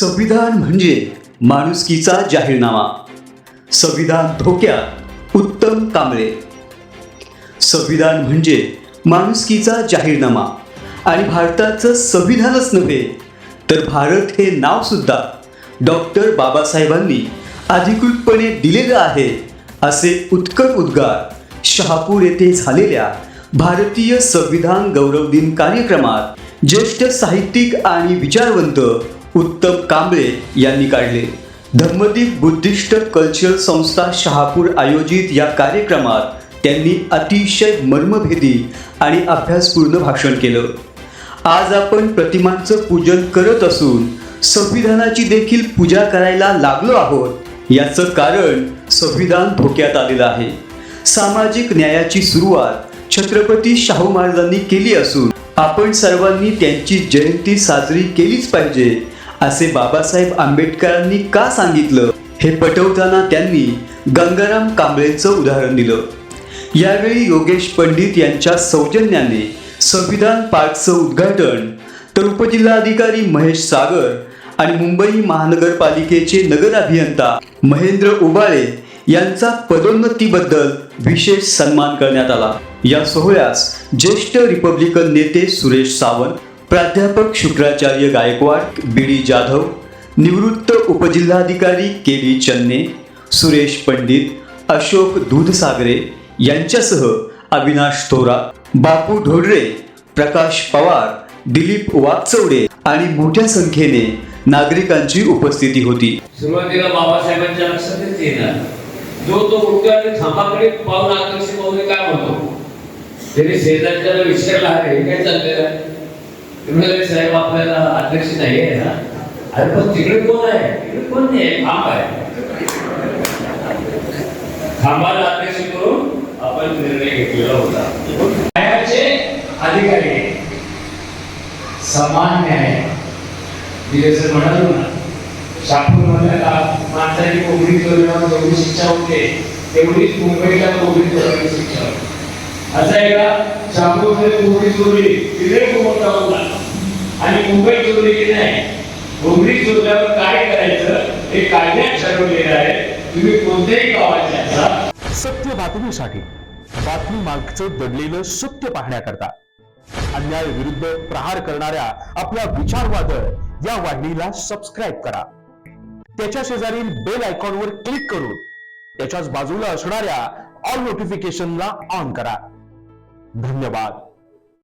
संविधान म्हणजे माणुसकीचा जाहीरनामा. संविधान धोक्यात उत्तम कांबळे. संविधान म्हणजे माणुसकीचा जाहीरनामा. आणि भारताचं संविधानच नव्हे तर भारत हे नाव सुद्धा डॉक्टर बाबासाहेबांनी अधिकृतपणे दिलेलं आहे असे उत्कट उद्गार शहापूर येथे झालेल्या भारतीय संविधान गौरव दिन कार्यक्रमात ज्येष्ठ साहित्यिक आणि विचारवंत उत्तम कांबळे यांनी काढले. धम्मदीप बुद्धिस्ट कल्चरल संस्था शहापूर आयोजित या कार्यक्रमात त्यांनी अतिशय मर्मभेदी आणि अभ्यासपूर्ण भाषण केलं. आज आपण प्रतिमांचं पूजन करत असून संविधानाची देखील पूजा करायला लागलो आहोत याचं कारण संविधान धोक्यात आलेलं आहे. सामाजिक न्यायाची सुरुवात छत्रपती शाहू महाराजांनी केली असून आपण सर्वांनी त्यांची जयंती साजरी केलीच पाहिजे असे बाबासाहेब आंबेडकरांनी का सांगितलं? हे पटवताना त्यांनी गंगाराम कांबळेचं उदाहरण दिलं. यावेळी योगेश पंडित यांच्या सौजन्याने संविधान पार्कचं उद्घाटन तर उपजिल्हाधिकारी महेश सागर आणि मुंबई महानगरपालिकेचे नगर अभियंता महेंद्र उबाळे यांचा पदोन्नतीबद्दल विशेष सन्मान करण्यात आला. या सोहळ्यास ज्येष्ठ रिपब्लिकन नेते सुरेश सावंत प्राध्यापक शुक्राचार्य गायकवाड बी डी जाधव निवृत्त उपजिल्हाधिकारी के डी चन्ने सुरेश पंडित अशोक दूधसागरे यांच्यासह अविनाश थोरात बापू ढोडरे प्रकाश पवार दिलीप वाकचवडे आणि मोठ्या संख्येने नागरिकांची उपस्थिती होती. सुरुवातीला बाबासाहेबांच्या लक्षातच येणार जो तो उठतो आणि थांबाकडे पाहून आकर्षित होऊन काय म्हणतो? त्याने शेजारच्याला विचारला अरे काय चाललेलं आहे ते साहेब आपल्याला अध्यक्ष नाही आहे ना अरे पण तिकडे कोण आहे तिकडे कोण नाही आहे? खांब आहे खांबाला अध्यक्ष करून आपण निर्णय घेतलेला होता न्यायाचे अधिकारी समान न्याय मी जसं म्हणालो ना शापूर म्हणल्याला माणसाची कोंबडी चोरल्यावर जेवढी शिक्षा होते तेवढीच मुंबईला कोंबडी चोरण्याची शिक्षा होते असं आहे का शापूरमध्ये कोंबडी चोरली तिथे खूप मोठा होता आणि मुंबई चोरली नाही? कोंबडी चोरल्यावर काय करायचं? हे कायद्यात ठरवलेलं आहे. तुम्ही कोणत्याही गावाचे असा सत्य बातमीसाठी बातमी मागचं दडलेलं सत्य पाहण्याकरता अन्याय विरुद्ध प्रहार करणाऱ्या आपल्या विचारवादळ या वाहिनीला सबस्क्राईब करा. त्याच्या शेजारील बेल आयकॉनवर क्लिक करून त्याच्याच बाजूला असणाऱ्या ऑल नोटिफिकेशनला ऑन करा. धन्यवाद.